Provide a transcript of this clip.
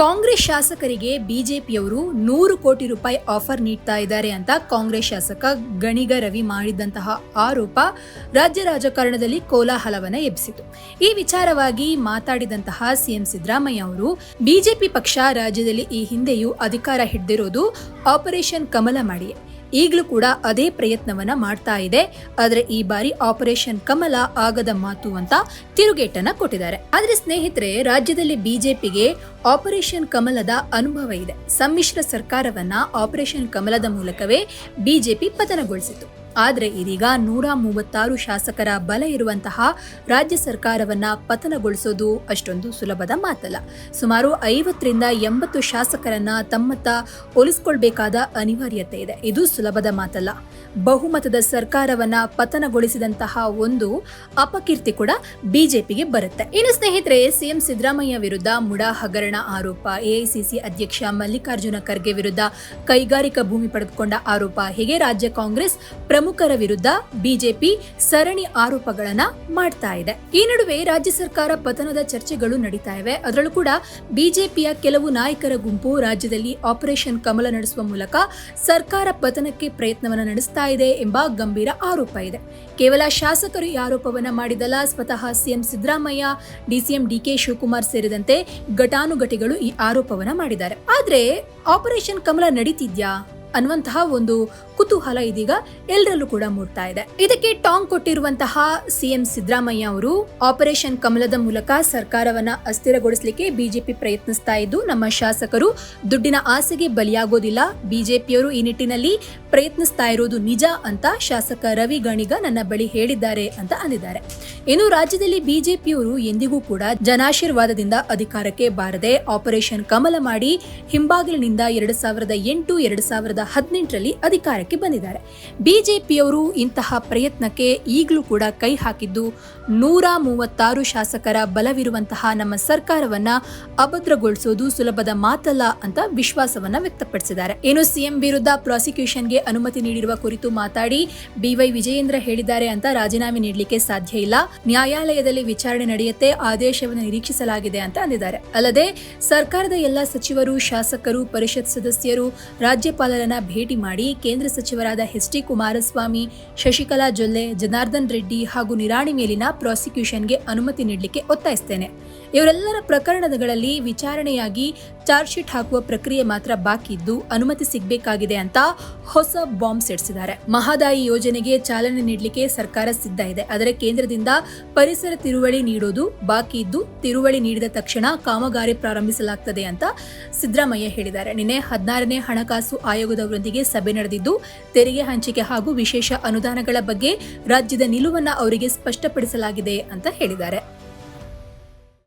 ಕಾಂಗ್ರೆಸ್ ಶಾಸಕರಿಗೆ ಬಿಜೆಪಿಯವರು ನೂರು ಕೋಟಿ ರೂಪಾಯಿ ಆಫರ್ ನೀಡ್ತಾ ಇದ್ದಾರೆ ಅಂತ ಕಾಂಗ್ರೆಸ್ ಶಾಸಕ ಗಣಿಗ ರವಿ ಮಾಡಿದಂತಹ ಆರೋಪ ರಾಜ್ಯ ರಾಜಕಾರಣದಲ್ಲಿ ಕೋಲಾಹಲವನ್ನ ಎಬ್ಬಿಸಿತು. ಈ ವಿಚಾರವಾಗಿ ಮಾತಾಡಿದಂತಹ ಸಿಎಂ ಸಿದ್ದರಾಮಯ್ಯ ಅವರು, ಬಿಜೆಪಿ ಪಕ್ಷ ರಾಜ್ಯದಲ್ಲಿ ಈ ಹಿಂದೆಯೂ ಅಧಿಕಾರ ಹಿಡಿದಿರೋದು ಆಪರೇಷನ್ ಕಮಲ ಮಾಡಿ ಈಗಲೂ ಕೂಡ ಅದೇ ಪ್ರಯತ್ನವನ್ನ ಮಾಡ್ತಾ ಇದೆ. ಆದ್ರೆ ಈ ಬಾರಿ ಆಪರೇಷನ್ ಕಮಲ ಆಗದ ಮಾತು ಅಂತ ತಿರುಗೇಟನ್ನ ಕೊಟ್ಟಿದ್ದಾರೆ. ಆದ್ರೆ ಸ್ನೇಹಿತರೆ, ರಾಜ್ಯದಲ್ಲಿ ಬಿಜೆಪಿಗೆ ಆಪರೇಷನ್ ಕಮಲದ ಅನುಭವ ಇದೆ. ಸಮ್ಮಿಶ್ರ ಸರ್ಕಾರವನ್ನ ಆಪರೇಷನ್ ಕಮಲದ ಮೂಲಕವೇ ಬಿಜೆಪಿ ಪತನಗೊಳಿಸಿತು. ಆದ್ರೆ ಇದೀಗ ನೂರ ಮೂವತ್ತಾರು ಶಾಸಕರ ಬಲ ಇರುವಂತಹ ರಾಜ್ಯ ಸರ್ಕಾರವನ್ನ ಪತನಗೊಳಿಸೋದು ಅಷ್ಟೊಂದು ಸುಲಭದ ಮಾತಲ್ಲ. ಸುಮಾರು ಐವತ್ತರಿಂದ ಎಂಬತ್ತು ಶಾಸಕರನ್ನ ತಮ್ಮತ್ತ ಒಲಿಸ್ಕೊಳ್ಬೇಕಾದ ಅನಿವಾರ್ಯತೆ ಇದೆ. ಇದು ಸುಲಭದ ಮಾತಲ್ಲ. ಬಹುಮತದ ಸರ್ಕಾರವನ್ನ ಪತನಗೊಳಿಸಿದಂತಹ ಒಂದು ಅಪಕೀರ್ತಿ ಕೂಡ ಬಿಜೆಪಿಗೆ ಬರುತ್ತೆ. ಇನ್ನು ಸ್ನೇಹಿತರೆ, ಸಿಎಂ ಸಿದ್ದರಾಮಯ್ಯ ವಿರುದ್ಧ ಮುಡಾ ಹಗರಣ ಆರೋಪ, ಎಐಸಿಸಿ ಅಧ್ಯಕ್ಷ ಮಲ್ಲಿಕಾರ್ಜುನ ಖರ್ಗೆ ವಿರುದ್ಧ ಕೈಗಾರಿಕಾ ಭೂಮಿ ಪಡೆದುಕೊಂಡ ಆರೋಪ, ಹೀಗೆ ರಾಜ್ಯ ಕಾಂಗ್ರೆಸ್ ಪ್ರಮುಖರ ವಿರುದ್ಧ ಬಿಜೆಪಿ ಸರಣಿ ಆರೋಪಗಳನ್ನ ಮಾಡ್ತಾ ಇದೆ. ಈ ನಡುವೆ ರಾಜ್ಯ ಸರ್ಕಾರ ಪತನದ ಚರ್ಚೆಗಳು ನಡೀತಾ ಇವೆ. ಅದರಲ್ಲೂ ಕೂಡ ಬಿಜೆಪಿಯ ಕೆಲವು ನಾಯಕರ ಗುಂಪು ರಾಜ್ಯದಲ್ಲಿ ಆಪರೇಷನ್ ಕಮಲ ನಡೆಸುವ ಮೂಲಕ ಸರ್ಕಾರ ಪತನಕ್ಕೆ ಪ್ರಯತ್ನವನ್ನ ನಡೆಸ್ತಾ ಇದೆ ಎಂಬ ಗಂಭೀರ ಆರೋಪ ಇದೆ. ಕೇವಲ ಶಾಸಕರು ಈ ಆರೋಪವನ್ನ ಮಾಡಿದಲ್ಲ ಸ್ವತಃ CM Siddaramaiah, DCM DK Shivakumar ಸೇರಿದಂತೆ ಘಟಾನುಘಟಿಗಳು ಈ ಆರೋಪವನ್ನ ಮಾಡಿದ್ದಾರೆ. ಆದ್ರೆ ಆಪರೇಷನ್ ಕಮಲ ನಡೀತಿದ್ಯಾ ಅನ್ನುವಂತಹ ಒಂದು ಕುತೂಹಲ ಇದೀಗ ಎಲ್ಲರಲ್ಲೂ ಕೂಡ ಮೂಡ್ತಾ ಇದೆ. ಇದಕ್ಕೆ ಟಾಂಗ್ ಕೊಟ್ಟಿರುವಂತಹ ಸಿಎಂ ಸಿದ್ದರಾಮಯ್ಯ ಅವರು ಆಪರೇಷನ್ ಕಮಲದ ಮೂಲಕ ಸರ್ಕಾರವನ್ನ ಅಸ್ಥಿರಗೊಳಿಸಲಿಕ್ಕೆ ಬಿಜೆಪಿ ಪ್ರಯತ್ನಿಸ್ತಾ ಇದ್ದು, ನಮ್ಮ ಶಾಸಕರು ದುಡ್ಡಿನ ಆಸೆಗೆ ಬಲಿಯಾಗೋದಿಲ್ಲ. ಬಿಜೆಪಿಯವರು ಈ ನಿಟ್ಟಿನಲ್ಲಿ ಪ್ರಯತ್ನಿಸ್ತಾ ಇರೋದು ನಿಜ ಅಂತ ಶಾಸಕ ರವಿ ಗಣಿಗ ನನ್ನ ಬಳಿ ಹೇಳಿದ್ದಾರೆ ಅಂತ ಅಂದಿದ್ದಾರೆ. ಇನ್ನು ರಾಜ್ಯದಲ್ಲಿ ಬಿಜೆಪಿಯವರು ಎಂದಿಗೂ ಕೂಡ ಜನಾಶೀರ್ವಾದದಿಂದ ಅಧಿಕಾರಕ್ಕೆ ಬಾರದೆ ಆಪರೇಷನ್ ಕಮಲ ಮಾಡಿ ಹಿಂಬಾಗಿಲಿನಿಂದ ಎರಡು ಸಾವಿರದ ಎಂಟು, ಎರಡು ಸಾವಿರದ ಹದಿನೆಂಟರಲ್ಲಿ ಅಧಿಕಾರಕ್ಕೆ ಬಂದಿದ್ದಾರೆ. ಬಿಜೆಪಿಯವರು ಇಂತಹ ಪ್ರಯತ್ನಕ್ಕೆ ಈಗಲೂ ಕೂಡ ಕೈ ಹಾಕಿದ್ದು ನೂರ ಮೂವತ್ತಾರು ಶಾಸಕರ ಬಲವಿರುವಂತಹ ನಮ್ಮ ಸರ್ಕಾರವನ್ನ ಅಭದ್ರಗೊಳಿಸೋದು ಸುಲಭದ ಮಾತಲ್ಲ ಅಂತ ವಿಶ್ವಾಸವನ್ನ ವ್ಯಕ್ತಪಡಿಸಿದ್ದಾರೆ. ಏನು ಸಿಎಂ ವಿರುದ್ಧ ಪ್ರಾಸಿಕ್ಯೂಷನ್ಗೆ ಅನುಮತಿ ನೀಡಿರುವ ಕುರಿತು ಮಾತಾಡಿ ಬಿವೈ ವಿಜಯೇಂದ್ರ ಹೇಳಿದ್ದಾರೆ ಅಂತ ರಾಜೀನಾಮೆ ನೀಡಲಿಕ್ಕೆ ಸಾಧ್ಯ ಇಲ್ಲ. ನ್ಯಾಯಾಲಯದಲ್ಲಿ ವಿಚಾರಣೆ ನಡೆಯುತ್ತೆ, ಆದೇಶವನ್ನು ನಿರೀಕ್ಷಿಸಲಾಗಿದೆ ಅಂತ ಅಂದಿದ್ದಾರೆ. ಅಲ್ಲದೆ ಸರ್ಕಾರದ ಎಲ್ಲ ಸಚಿವರು, ಶಾಸಕರು, ಪರಿಷತ್ ಸದಸ್ಯರು, ರಾಜ್ಯಪಾಲರನ್ನ ಭೇಟಿ ಮಾಡಿ ಕೇಂದ್ರ ಸಚಿವರಾದ ಎಚ್ ಡಿ ಕುಮಾರಸ್ವಾಮಿ, ಶಶಿಕಲಾ ಜೊಲ್ಲೆ, ಜನಾರ್ದನ್ ರೆಡ್ಡಿ ಹಾಗೂ ನಿರಾಣಿ ಮೇಲಿನ ಪ್ರಾಸಿಕ್ಯೂಷನ್ಗೆ ಅನುಮತಿ ನೀಡಲಿಕ್ಕೆ ಒತ್ತಾಯಿಸ್ತೇನೆ. ಇವರೆಲ್ಲರ ಪ್ರಕರಣಗಳಲ್ಲಿ ವಿಚಾರಣೆಯಾಗಿ ಚಾರ್ಜ್ ಶೀಟ್ ಹಾಕುವ ಪ್ರಕ್ರಿಯೆ ಮಾತ್ರ ಬಾಕಿ ಇದ್ದು ಅನುಮತಿ ಸಿಗಬೇಕಾಗಿದೆ ಅಂತ ಹೊಸ ಬಾಂಬ್ ಸಿಡಿಸಿದ್ದಾರೆ ಮಹದಾಯಿ ಯೋಜನೆಗೆ ಚಾಲನೆ ನೀಡಲಿಕ್ಕೆ ಸರ್ಕಾರ ಸಿದ್ಧ ಇದೆ. ಆದರೆ ಕೇಂದ್ರದಿಂದ ಪರಿಸರ ತಿರುವಳಿ ನೀಡೋದು ಬಾಕಿ ಇದ್ದು ತಿರುವಳಿ ನೀಡಿದ ತಕ್ಷಣ ಕಾಮಗಾರಿ ಪ್ರಾರಂಭಿಸಲಾಗುತ್ತದೆ ಅಂತ ಸಿದ್ದರಾಮಯ್ಯ ಹೇಳಿದ್ದಾರೆ. ನಿನ್ನೆ ಹದಿನಾರನೇ ಹಣಕಾಸು ಆಯೋಗದವರೊಂದಿಗೆ ಸಭೆ ನಡೆದಿದ್ದು ತೆರಿಗೆ ಹಂಚಿಕೆ ಹಾಗೂ ವಿಶೇಷ ಅನುದಾನಗಳ ಬಗ್ಗೆ ರಾಜ್ಯದ ನಿಲುವನ್ನ ಅವರಿಗೆ ಸ್ಪಷ್ಟಪಡಿಸಲಾಗಿದೆ ಅಂತ ಹೇಳಿದ್ದಾರೆ.